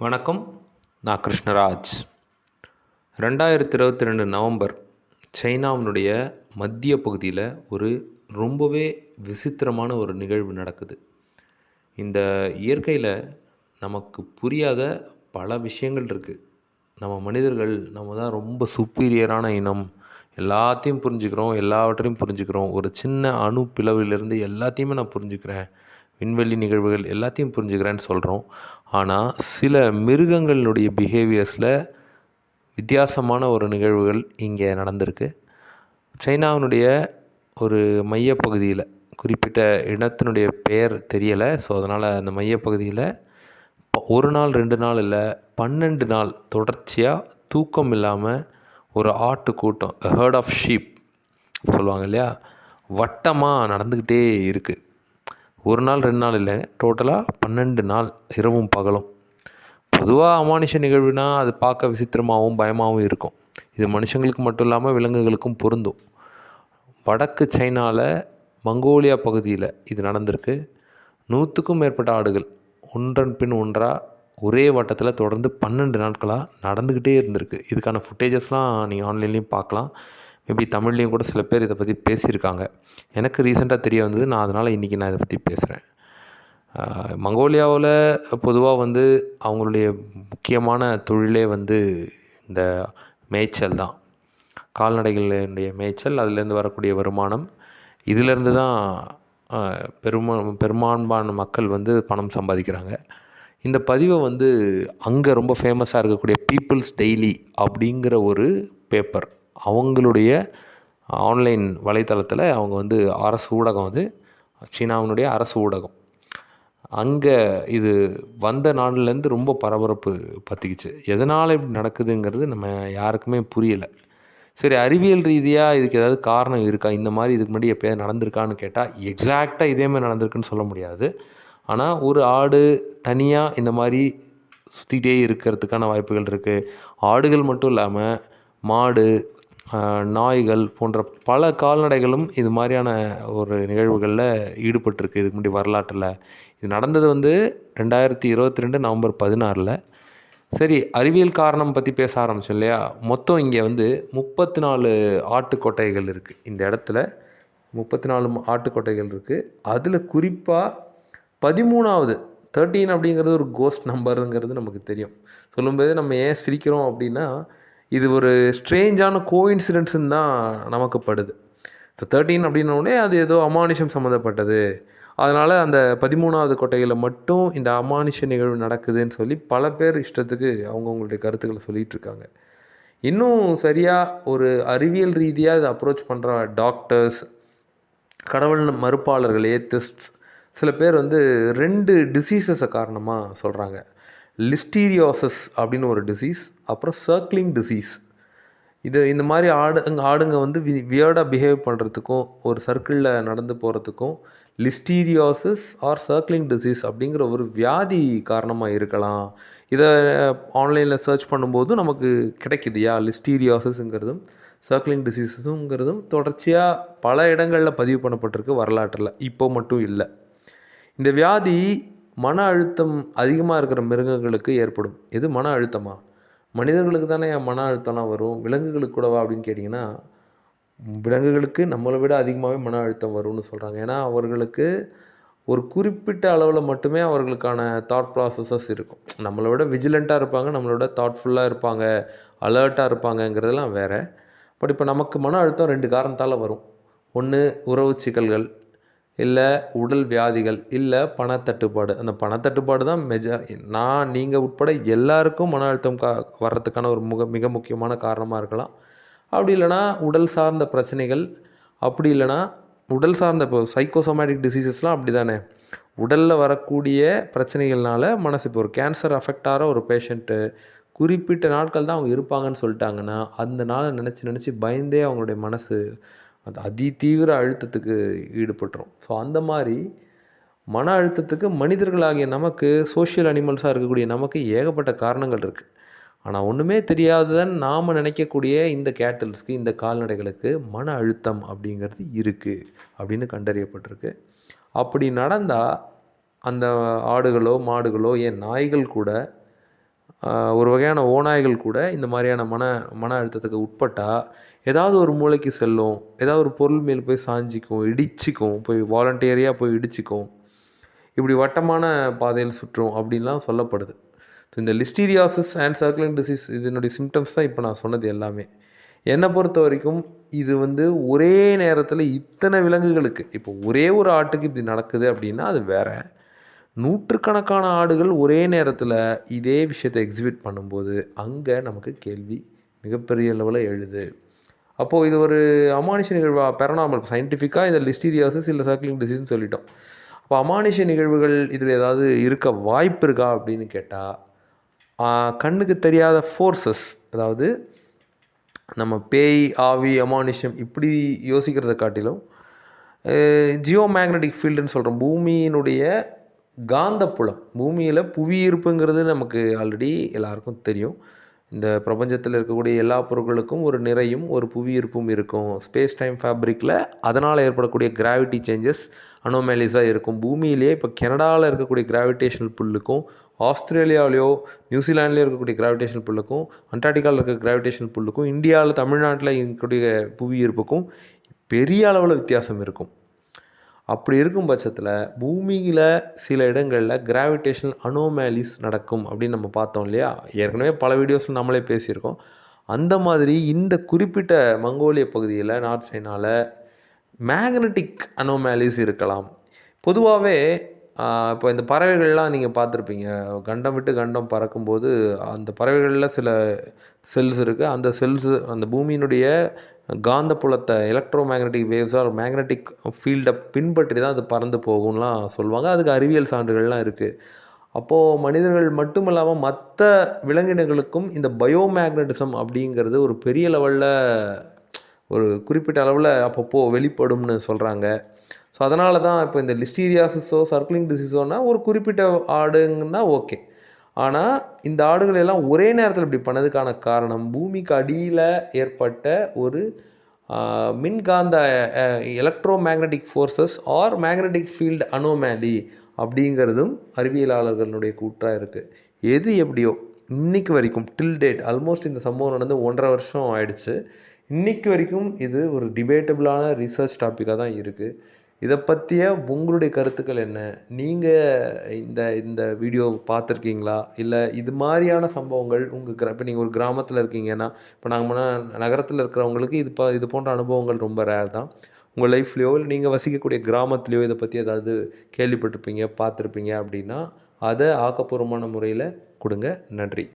வணக்கம். நான் கிருஷ்ணராஜ். ரெண்டாயிரத்தி இருபத்தி ரெண்டு நவம்பர் சைனாவினுடைய மத்திய பகுதியில் ஒரு ரொம்பவே விசித்திரமான ஒரு நிகழ்வு நடக்குது. இந்த இயற்கையில் நமக்கு புரியாத பல விஷயங்கள் இருக்குது நம்ம மனிதர்கள் நம்ம தான் ரொம்ப சுப்பீரியரான இனம். எல்லாத்தையும் புரிஞ்சுக்கிறோம் எல்லாவற்றையும் புரிஞ்சுக்கிறோம். ஒரு சின்ன அணு பிளவிலிருந்து எல்லாத்தையுமே நான் புரிஞ்சுக்கிறேன். விண்வெளி நிகழ்வுகள் எல்லாத்தையும் புரிஞ்சுக்கிறேன்னு சொல்கிறோம் ஆனால் சில மிருகங்களுடைய பிஹேவியர்ஸில் வித்தியாசமான ஒரு நிகழ்வுகள் இங்கே நடந்திருக்கு. சைனாவினுடைய ஒரு மையப்பகுதியில் குறிப்பிட்ட இனத்தினுடைய பெயர் தெரியலை ஸோ அதனால் அந்த மையப்பகுதியில் ஒரு நாள் ரெண்டு நாள் இல்லை பன்னெண்டு நாள் தொடர்ச்சியாக தூக்கம் இல்லாமல் ஒரு ஆட்டு கூட்டம் ஹேர்ட் ஆஃப் ஷீப் சொல்லுவாங்க இல்லையா? வட்டமாக நடந்துக்கிட்டே இருக்குது ஒரு நாள் ரெண்டு நாள் இல்லை. டோட்டலாக பன்னெண்டு நாள் இரவும் பகலும். பொதுவாக அமானுஷ நிகழ்வுனா அது பார்க்க விசித்திரமாகவும் பயமாகவும் இருக்கும். இது மனுஷங்களுக்கு மட்டும் இல்லாமல் விலங்குகளுக்கும் பொருந்தும். வடக்கு சைனாவில் மங்கோலியா பகுதியில் இது நடந்திருக்கு. நூற்றுக்கும் மேற்பட்ட ஆடுகள் ஒன்றன் பின் ஒன்றாக ஒரே வட்டத்தில் தொடர்ந்து பன்னெண்டு நாட்களாக நடந்துக்கிட்டே இருந்திருக்கு. இதுக்கான ஃபுட்டேஜஸ்லாம் நீங்கள் ஆன்லைன்லேயும் பார்க்கலாம். மேபி தமிழ்லேயும் கூட சில பேர் இதை பற்றி பேசியிருக்காங்க. எனக்கு ரீசெண்டாக தெரிய வந்தது நான் அதனால் இன்றைக்கி நான் இதை பற்றி பேசுகிறேன் மங்கோலியாவில் பொதுவாக வந்து அவங்களுடைய முக்கியமான தொழிலே வந்து இந்த மேய்ச்சல் தான். கால்நடைகளுடைய மேய்ச்சல் அதுலேருந்து வரக்கூடிய வருமானம். இதிலேருந்து தான் பெருமா பெரும்பான்மையான மக்கள் வந்து பணம் சம்பாதிக்கிறாங்க. இந்த பதிவை வந்து அங்கே ரொம்ப ஃபேமஸாக இருக்கக்கூடிய பீப்புள்ஸ் டெய்லி அப்படிங்கிற ஒரு பேப்பர் அவங்களுடைய ஆன்லைன் வலைத்தளத்தில் அவங்க வந்து அரசு ஊடகம் அது சீனாவினுடைய அரசு ஊடகம். அங்கே இது வந்த நாடுலேருந்து ரொம்ப பரபரப்பு பற்றிக்கிச்சு எதனால் இப்படி நடக்குதுங்கிறது நம்ம யாருக்குமே புரியலை. சரி அறிவியல் ரீதியாக இதுக்கு ஏதாவது காரணம் இருக்கா? இந்த மாதிரி இதுக்கு முன்னாடி எப்போயாவது நடந்திருக்கான்னு கேட்டால் எக்ஸாக்டாக இதேமாதிரி நடந்திருக்குன்னு சொல்ல முடியாது. ஆனால் ஒரு ஆடு தனியாக இந்த மாதிரி சுற்றிக்கிட்டே இருக்கிறதுக்கான வாய்ப்புகள் இருக்குது ஆடுகள் மட்டும் இல்லாமல் மாடு நாய்கள் போன்ற பல கால்நடைகளும் இது மாதிரியான ஒரு நிகழ்வுகளில் ஈடுபட்டிருக்கு. இதுக்கு முன்னாடி வரலாற்றில். இது நடந்தது வந்து ரெண்டாயிரத்தி இருபத்தி ரெண்டு நவம்பர் பதினாறில். சரி அறிவியல் காரணம் பற்றி பேச ஆரம்பிச்சோம் இல்லையா? மொத்தம் இங்கே வந்து முப்பத்தி நாலு ஆட்டுக்கொட்டைகள் இருக்குது இந்த இடத்துல முப்பத்தி நாலு ஆட்டுக்கொட்டைகள் இருக்குது அதில் குறிப்பாக பதிமூணாவது தேர்ட்டீன் அப்படிங்கிறது ஒரு கோஸ்ட் நம்பருங்கிறது நமக்கு தெரியும். சொல்லும்போது நம்ம ஏன் சிரிக்கிறோம் அப்படின்னா இது ஒரு ஸ்ட்ரேஞ்சான கோஇன்சிடென்ட்ஸுன்னு தான் நமக்கு படுது ஸோ தேர்ட்டீன் அப்படின்னோடனே அது ஏதோ அமானுஷம் சம்மந்தப்பட்டது அதனால் அந்த பதிமூணாவது கொட்டையில் மட்டும் இந்த அமானுஷ நிகழ்வு நடக்குதுன்னு சொல்லி பல பேர் இஷ்டத்துக்கு அவங்கவுங்களுடைய கருத்துக்களை சொல்லிகிட்டு இருக்காங்க. இன்னும் சரியாக ஒரு அறிவியல் ரீதியாக இதை அப்ரோச் பண்ணுற டாக்டர்ஸ் கடவுள் மறுப்பாளர்கள் ஏத்திஸ்ட்ஸ் சில பேர் வந்து ரெண்டு டிசீசஸை காரணமாக சொல்கிறாங்க லிஸ்டீரியோசஸ் அப்படின்னு ஒரு டிசீஸ் அப்புறம் சர்க்கிளிங் டிசீஸ் இது இந்த மாதிரி ஆடுங்க ஆடுங்க வந்து வி வியர்டாக பிஹேவ் பண்ணுறதுக்கும் ஒரு சர்க்கிளில் நடந்து போகிறதுக்கும் லிஸ்டீரியோசிஸ் ஆர் சர்க்கிளிங் டிசீஸ் அப்படிங்கிற ஒரு வியாதி காரணமாக இருக்கலாம். இதை ஆன்லைனில் சர்ச் பண்ணும்போது நமக்கு கிடைக்குதுயா லிஸ்டீரியோசிஸ்ங்கிறதும் சர்க்கிளிங் டிசீஸஸுங்கிறதும் தொடர்ச்சியாக பல இடங்களில் பதிவு பண்ணப்பட்டிருக்கு வரலாற்றில். இப்போ மட்டும் இல்லை. இந்த வியாதி மன அழுத்தம் அதிகமாக இருக்கிற மிருகங்களுக்கு ஏற்படும். எது மன அழுத்தமா? மனிதர்களுக்கு தானே என் மன அழுத்தம்லாம் வரும். விலங்குகளுக்கு கூடவா அப்படின்னு கேட்டிங்கன்னா விலங்குகளுக்கு நம்மளை விட அதிகமாகவே மன அழுத்தம் வரும்னு சொல்கிறாங்க ஏன்னா அவர்களுக்கு ஒரு குறிப்பிட்ட அளவில் மட்டுமே அவர்களுக்கான தாட் ப்ராசஸஸ் இருக்கும். நம்மளை விட விஜிலண்ட்டாக இருப்பாங்க நம்மளோட தாட்ஃபுல்லாக இருப்பாங்க அலர்ட்டாக இருப்பாங்கங்கிறதெல்லாம் வேறு. பட் இப்போ நமக்கு மன அழுத்தம் ரெண்டு காரணத்தால் வரும். ஒன்று உறவு சிக்கல்கள் இல்லை உடல் வியாதிகள் இல்லை பணத்தட்டுப்பாடு. அந்த பணத்தட்டுப்பாடு தான் மெஜா நான் நீங்கள் உட்பட எல்லாருக்கும் மன அழுத்தம் கா வர்றதுக்கான ஒரு முக மிக முக்கியமான காரணமாக இருக்கலாம். அப்படி இல்லைன்னா உடல் சார்ந்த பிரச்சனைகள் அப்படி இல்லைன்னா உடல் சார்ந்த இப்போ சைக்கோசோமேட்டிக் டிசீசஸ்லாம் அப்படி தானே உடலில் வரக்கூடிய பிரச்சனைகள்னால மனசு இப்போ ஒரு கேன்சர் அஃபெக்ட் ஆகிற ஒரு பேஷண்ட்டு குறிப்பிட்ட நாட்கள் தான் அவங்க இருப்பாங்கன்னு சொல்லிட்டாங்கன்னா அந்த நாளை நினச்சி நினச்சி பயந்தே அவங்களுடைய மனசு அது அதி தீவிர அழுத்தத்துக்கு ஈடுபட்டுரும். ஸோ அந்த மாதிரி மன அழுத்தத்துக்கு மனிதர்களாகிய நமக்கு சோஷியல் அனிமல்ஸாக இருக்கக்கூடிய நமக்கு ஏகப்பட்ட காரணங்கள் இருக்குது ஆனால் ஒன்றுமே தெரியாததன் நாம் நினைக்கக்கூடிய இந்த கேட்டல்ஸ்க்கு இந்த கால்நடைகளுக்கு மன அழுத்தம் அப்படிங்கிறது இருக்குது அப்படின்னு கண்டறியப்பட்டிருக்கு. அப்படி நடந்தால் அந்த ஆடுகளோ மாடுகளோ ஏன் நாய்கள் கூட ஒரு வகையான ஓநாய்கள் கூட இந்த மாதிரியான மன மன அழுத்தத்துக்கு உட்பட்டால் ஏதாவது ஒரு மூளைக்கு செல்லும் ஏதாவது ஒரு பொருள் மேல் போய் சாஞ்சிக்கும் இடிச்சிக்கும் போய் வாலண்டியரியாக போய் இடிச்சிக்கும் இப்படி வட்டமான பாதையில் சுற்றும் அப்படின்லாம் சொல்லப்படுது. ஸோ இந்த லிஸ்டீரியாசிஸ் அண்ட் சர்க்குலிங் டிசீஸ் இதனுடைய சிம்டம்ஸ் தான் இப்போ நான் சொன்னது எல்லாமே. என்னை பொறுத்த வரைக்கும் இது வந்து ஒரே நேரத்தில் இத்தனை விலங்குகளுக்கு இப்போ ஒரே ஒரு ஆட்டுக்கு இப்படி நடக்குது அப்படின்னா அது வேறு. நூற்றுக்கணக்கான ஆடுகள் ஒரே நேரத்தில் இதே விஷயத்தை எக்ஸிபிட் பண்ணும்போது அங்கே நமக்கு கேள்வி மிகப்பெரிய லெவலில் எழுது. அப்போது இது ஒரு அமானுஷ நிகழ்வாக பெரனாமல் சயின்டிஃபிக்காக இந்த லிஸ்டீரியாஸஸ் இல்லை சர்க்கிளிங் டிசீஸ்னு சொல்லிட்டோம். அப்போ அமானுஷ நிகழ்வுகள் இதில் ஏதாவது இருக்க வாய்ப்பு இருக்கா அப்படின்னு கேட்டால் கண்ணுக்கு தெரியாத ஃபோர்ஸஸ் அதாவது நம்ம பேய் ஆவி அமானுஷம் இப்படி யோசிக்கிறத காட்டிலும் ஜியோ மேக்னெட்டிக் ஃபீல்டுன்னு சொல்கிறோம் பூமியினுடைய காந்தப்புலம் பூமியில் புவியீர்ப்புங்கிறது நமக்கு ஆல்ரெடி எல்லாருக்கும் தெரியும். இந்த பிரபஞ்சத்தில் இருக்கக்கூடிய எல்லா பொருட்களுக்கும் ஒரு நிறையும் ஒரு புவியீர்ப்பும் இருக்கும். ஸ்பேஸ் டைம் ஃபேப்ரிக்கில் அதனால் ஏற்படக்கூடிய கிராவிட்டி சேஞ்சஸ் அனோமேலிஸாக இருக்கும். பூமியிலேயே இப்போ கனடாவில் இருக்கக்கூடிய கிராவிடேஷனல் புல்லுக்கும் ஆஸ்திரேலியாவிலையோ நியூசிலாண்ட்லேயோ இருக்கக்கூடிய கிராவிடேஷன் புல்லுக்கும் அண்டார்டிகாவில் இருக்க கிராவிடேஷன் புல்லுக்கும் இந்தியாவில் தமிழ்நாட்டில் இருக்கக்கூடிய புவியீர்ப்புக்கும் பெரிய அளவில் வித்தியாசம் இருக்கும். அப்படி இருக்கும் பட்சத்தில் பூமியில் சில இடங்களில் கிராவிடேஷனல் அனோமேலிஸ் நடக்கும் அப்படின்னு நம்ம பார்த்தோம் இல்லையா? ஏற்கனவே பல வீடியோஸில் நம்மளே பேசியிருக்கோம். அந்த மாதிரி இந்த குறிப்பிட்ட மங்கோலிய பகுதியில் நார்த் சைனாவில் மேக்னட்டிக் அனோமேலிஸ் இருக்கலாம். பொதுவாகவே இப்போ இந்த பறவைகள்லாம் நீங்கள் பார்த்துருப்பீங்க. கண்டம் விட்டு கண்டம் பறக்கும்போது அந்த பறவைகளில் சில செல்ஸ் இருக்குது அந்த செல்ஸ் அந்த பூமியினுடைய காந்தப்புலத்தை electromagnetic waves or magnetic ஃபீல்டை பின்பற்றி தான் அது பறந்து போகும்லாம் சொல்லுவாங்க. அதுக்கு அறிவியல் சான்றுகள்லாம் இருக்குது அப்போது மனிதர்கள் மட்டும் இல்லாமல் மற்ற விலங்கினங்களுக்கும் இந்த பயோமேக்னட்டிசம் அப்படிங்கிறது ஒரு பெரிய லெவலில் ஒரு குறிப்பிட்ட அளவில் அப்பப்போ வெளிப்படும்னு சொல்கிறாங்க ஸோ அதனால தான் இப்போ இந்த லிஸ்டீரியாசிஸோ சர்க்கிளிங் டிசீஸோனா ஒரு குறிப்பிட்ட ஆடுங்கன்னா ஓகே. ஆனால் இந்த ஆடுகள் எல்லாம் ஒரே நேரத்தில் இப்படி பண்ணதுக்கான காரணம் பூமிக்கு அடியில் ஏற்பட்ட ஒரு மின்காந்த electromagnetic forces or magnetic field anomaly அப்படிங்கிறதும் அறிவியலாளர்களுடைய கூற்றாக இருக்குது எது எப்படியோ இன்னைக்கு வரைக்கும் டில் டேட் ஆல்மோஸ்ட் இந்த சம்பவம் நடந்து ஒன்றரை வருஷம் ஆயிடுச்சு. இன்றைக்கு வரைக்கும் இது ஒரு டிபேட்டபிளான ரிசர்ச் டாப்பிக்காக தான் இருக்குது இதை பற்றிய உங்களுடைய கருத்துக்கள் என்ன? நீங்கள் இந்த இந்த வீடியோ பார்த்துருக்கீங்களா? இல்லை இது மாதிரியான சம்பவங்கள் உங்கள் கிர இப்போ நீங்கள் ஒரு கிராமத்தில் இருக்கீங்கன்னா இப்போ நாங்கள் நகரத்தில் இருக்கிறவங்களுக்கு இது ப இது போன்ற அனுபவங்கள் ரொம்ப ரேர் தான். உங்கள் லைஃப்லையோ இல்லை நீங்கள் வசிக்கக்கூடிய கிராமத்துலேயோ இதை பற்றி ஏதாவது கேள்விப்பட்டிருப்பீங்க பார்த்துருப்பீங்க அப்படின்னா அதை ஆக்கப்பூர்வமான முறையில் கொடுங்க. நன்றி.